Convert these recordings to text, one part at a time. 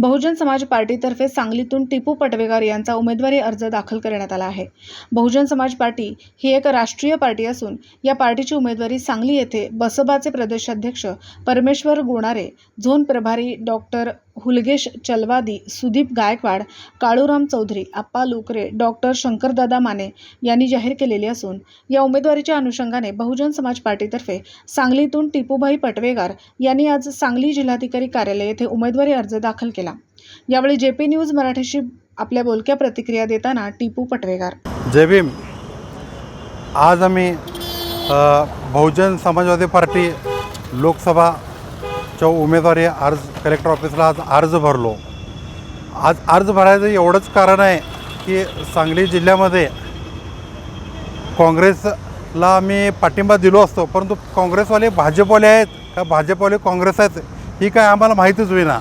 बहुजन समाज पार्टीतर्फे सांगलीतून टिपू पटवेकर यांचा उमेदवारी अर्ज दाखल करण्यात आला आहे. बहुजन समाज पार्टी ही एक राष्ट्रीय पार्टी असून या पार्टीची उमेदवारी सांगली येथे बसपाचे प्रदेशाध्यक्ष परमेश्वर गुणारे झोन प्रभारी डॉक्टर हुलगेश चलवादी सुदीप गायकवाड काळूराम चौधरी आप्पा लोकरे डॉक्टर शंकरदादा माने यांनी जाहीर केलेली असून या उमेदवारीच्या अनुषंगाने बहुजन समाज पार्टीतर्फे सांगलीतून टिपूभाई पटवेगार यांनी आज सांगली जिल्हाधिकारी कार्यालय येथे उमेदवारी अर्ज दाखल केला. यावेळी जे पी न्यूज मराठीशी आपल्या बोलक्या प्रतिक्रिया देताना टिपू पटवेगार जय भीम. आज आम्ही बहुजन समाजवादी पार्टी च्या उमेदवारी अर्ज कलेक्टर ऑफिसला आज अर्ज भरलो. आज अर्ज भरायचं एवढंच कारण आहे की सांगली जिल्ह्यामध्ये काँग्रेसला आम्ही पाठिंबा दिलो असतो परंतु काँग्रेसवाले भाजपवाले आहेत. का भाजपवाले काँग्रेस आहेत ही काय आम्हाला माहितीच होईना.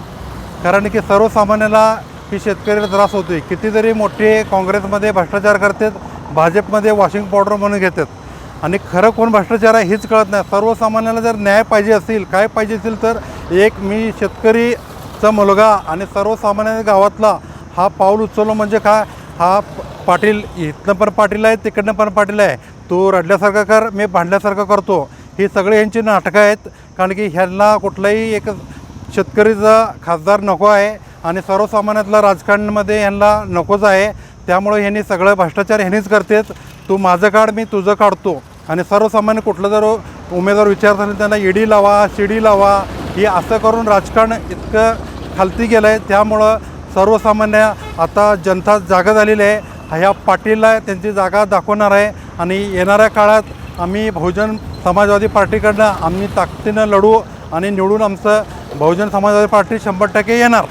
कारण की सर्वसामान्याला ही शेतकऱ्याला त्रास होतो आहे कितीतरी मोठे काँग्रेसमध्ये भ्रष्टाचार करतात भाजपमध्ये वॉशिंग पावडर म्हणून घेतात. आणि खरं कोण भ्रष्टाचार आहे हेच कळत नाही. सर्वसामान्याला जर न्याय पाहिजे असेल काय पाहिजे असेल तर एक मी शेतकरीचा मुलगा आणि सर्वसामान्य गावातला हा पाऊल उचललो म्हणजे काय? हा पाटील इथनं पण पाटील आहे तिकडनं पण पाटील आहे. तो रडल्यासारखं कर मी भांडल्यासारखं करतो. ही सगळे यांची नाटकं आहेत. कारण की ह्यांना कुठलाही एक शेतकरीचा खासदार नको आहे आणि सर्वसामान्यातला राजकारणामध्ये यांना नकोच आहे. त्यामुळे ह्यांनी सगळं भ्रष्टाचार ह्यांनीच करतेच तू माझं काढ मी तुझं काढतो. आणि सर्वसामान्य कुठलं जर उमेदवार विचारत असेल त्यांना ईडी लावा शिडी लावा हे असं करून राजकारण इतकं खालती गेलं आहे त्यामुळं सर्वसामान्य आता जनता जागा झालेली आहे. ह्या पाटीलला त्यांची जागा दाखवणार आहे. आणि येणाऱ्या काळात आम्ही बहुजन समाजवादी पार्टीकडनं आम्ही ताकदीनं लढू आणि निवडून आमचं बहुजन समाजवादी पार्टी शंभर टक्के येणार.